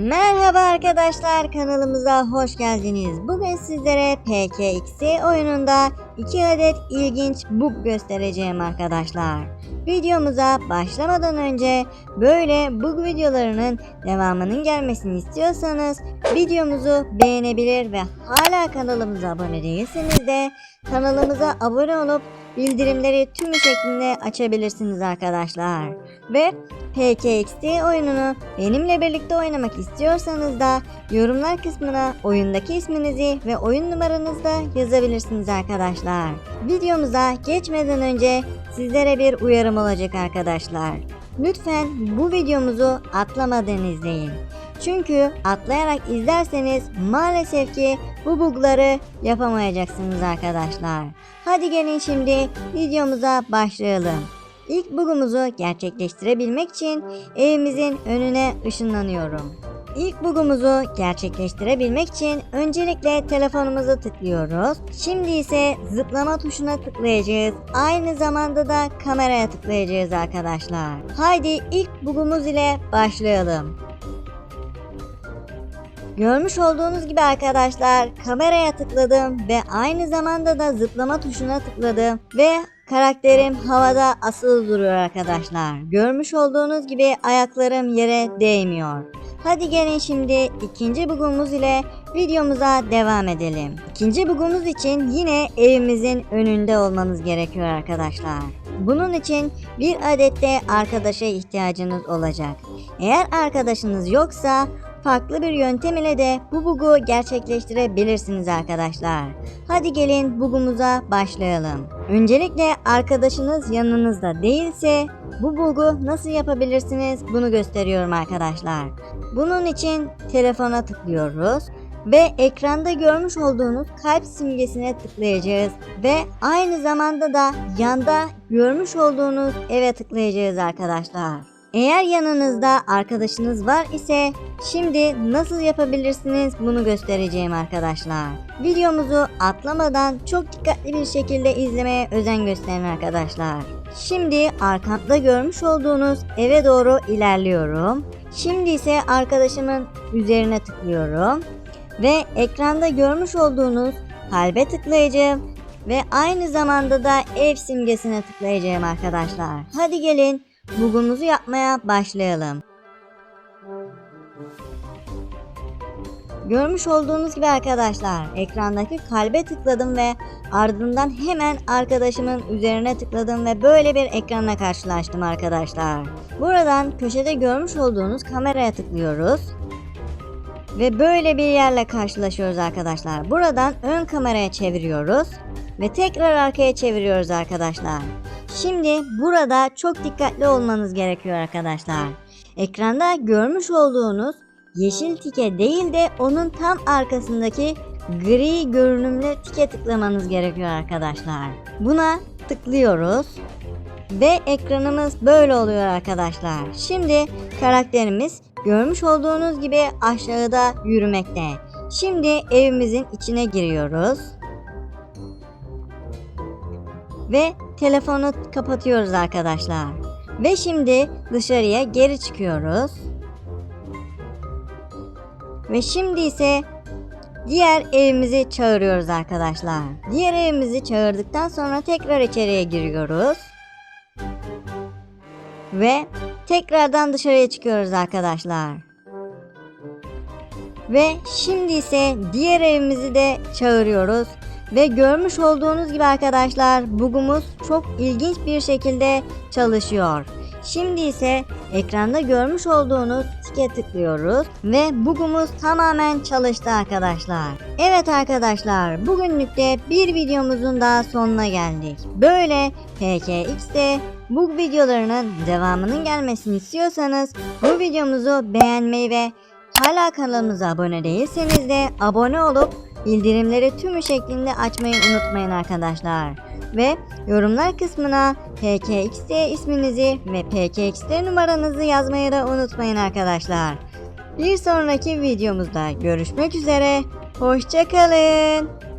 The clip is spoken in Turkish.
Merhaba arkadaşlar kanalımıza hoş geldiniz. Bugün sizlere PKX'i oyununda 2 adet ilginç bug göstereceğim arkadaşlar. Videomuza başlamadan önce böyle bug videolarının devamının gelmesini istiyorsanız videomuzu beğenebilir ve hala kanalımıza abone değilseniz de kanalımıza abone olup bildirimleri tüm şeklinde açabilirsiniz arkadaşlar. Ve PKXD oyununu benimle birlikte oynamak istiyorsanız da yorumlar kısmına oyundaki isminizi ve oyun numaranızı da yazabilirsiniz arkadaşlar. Videomuza geçmeden önce sizlere bir uyarım olacak arkadaşlar. Lütfen bu videomuzu atlamadan izleyin. Çünkü atlayarak izlerseniz maalesef ki bu bugları yapamayacaksınız arkadaşlar. Hadi gelin şimdi videomuza başlayalım. İlk bugumuzu gerçekleştirebilmek için evimizin önüne ışınlanıyorum. İlk bugumuzu gerçekleştirebilmek için öncelikle telefonumuzu tıklıyoruz. Şimdi ise zıplama tuşuna tıklayacağız. Aynı zamanda da kameraya tıklayacağız arkadaşlar. Haydi ilk bugumuz ile başlayalım. Görmüş olduğunuz gibi arkadaşlar kameraya tıkladım ve aynı zamanda da zıplama tuşuna tıkladım ve karakterim havada asılı duruyor arkadaşlar. Görmüş olduğunuz gibi ayaklarım yere değmiyor. Hadi gelin şimdi ikinci bugumuz ile videomuza devam edelim. İkinci bugumuz için yine evimizin önünde olmanız gerekiyor arkadaşlar. Bunun için bir adet de arkadaşa ihtiyacınız olacak. Eğer arkadaşınız yoksa farklı bir yöntem ile de bu bugu gerçekleştirebilirsiniz arkadaşlar. Hadi gelin bugumuza başlayalım. Öncelikle arkadaşınız yanınızda değilse bu bugu nasıl yapabilirsiniz bunu gösteriyorum arkadaşlar. Bunun için telefona tıklıyoruz ve ekranda görmüş olduğunuz kalp simgesine tıklayacağız ve aynı zamanda da yanda görmüş olduğunuz eve tıklayacağız arkadaşlar. Eğer yanınızda arkadaşınız var ise şimdi nasıl yapabilirsiniz bunu göstereceğim arkadaşlar. Videomuzu atlamadan çok dikkatli bir şekilde izlemeye özen gösterin arkadaşlar. Şimdi arkamda görmüş olduğunuz eve doğru ilerliyorum. Şimdi ise arkadaşımın üzerine tıklıyorum ve ekranda görmüş olduğunuz kalbe tıklayacağım ve aynı zamanda da ev simgesine tıklayacağım arkadaşlar. Hadi gelin bugumuzu yapmaya başlayalım. Görmüş olduğunuz gibi arkadaşlar ekrandaki kalbe tıkladım ve ardından hemen arkadaşımın üzerine tıkladım ve böyle bir ekranla karşılaştım arkadaşlar. Buradan köşede görmüş olduğunuz kameraya tıklıyoruz. Ve böyle bir yerle karşılaşıyoruz arkadaşlar. Buradan ön kameraya çeviriyoruz ve tekrar arkaya çeviriyoruz arkadaşlar. Şimdi burada çok dikkatli olmanız gerekiyor arkadaşlar. Ekranda görmüş olduğunuz yeşil tike değil de onun tam arkasındaki gri görünümlü tike tıklamanız gerekiyor arkadaşlar. Buna tıklıyoruz ve ekranımız böyle oluyor arkadaşlar. Şimdi karakterimiz görmüş olduğunuz gibi aşağıda yürümekte. Şimdi evimizin içine giriyoruz. Ve telefonu kapatıyoruz arkadaşlar. Ve şimdi dışarıya geri çıkıyoruz. Ve şimdi ise diğer evimizi çağırıyoruz arkadaşlar. Diğer evimizi çağırdıktan sonra tekrar içeriye giriyoruz. Ve tekrardan dışarıya çıkıyoruz arkadaşlar. Ve şimdi ise diğer evimizi de çağırıyoruz. Ve görmüş olduğunuz gibi arkadaşlar bugumuz çok ilginç bir şekilde çalışıyor. Şimdi ise ekranda görmüş olduğunuz tike tıklıyoruz ve bugumuz tamamen çalıştı arkadaşlar. Evet arkadaşlar bugünlük de bir videomuzun daha sonuna geldik. Böyle PKX'de bu videolarının devamının gelmesini istiyorsanız bu videomuzu beğenmeyi ve hala kanalımıza abone değilseniz de abone olup bildirimleri tümü şeklinde açmayı unutmayın arkadaşlar. Ve yorumlar kısmına PKXD isminizi ve PKXD numaranızı yazmayı da unutmayın arkadaşlar. Bir sonraki videomuzda görüşmek üzere. Hoşçakalın.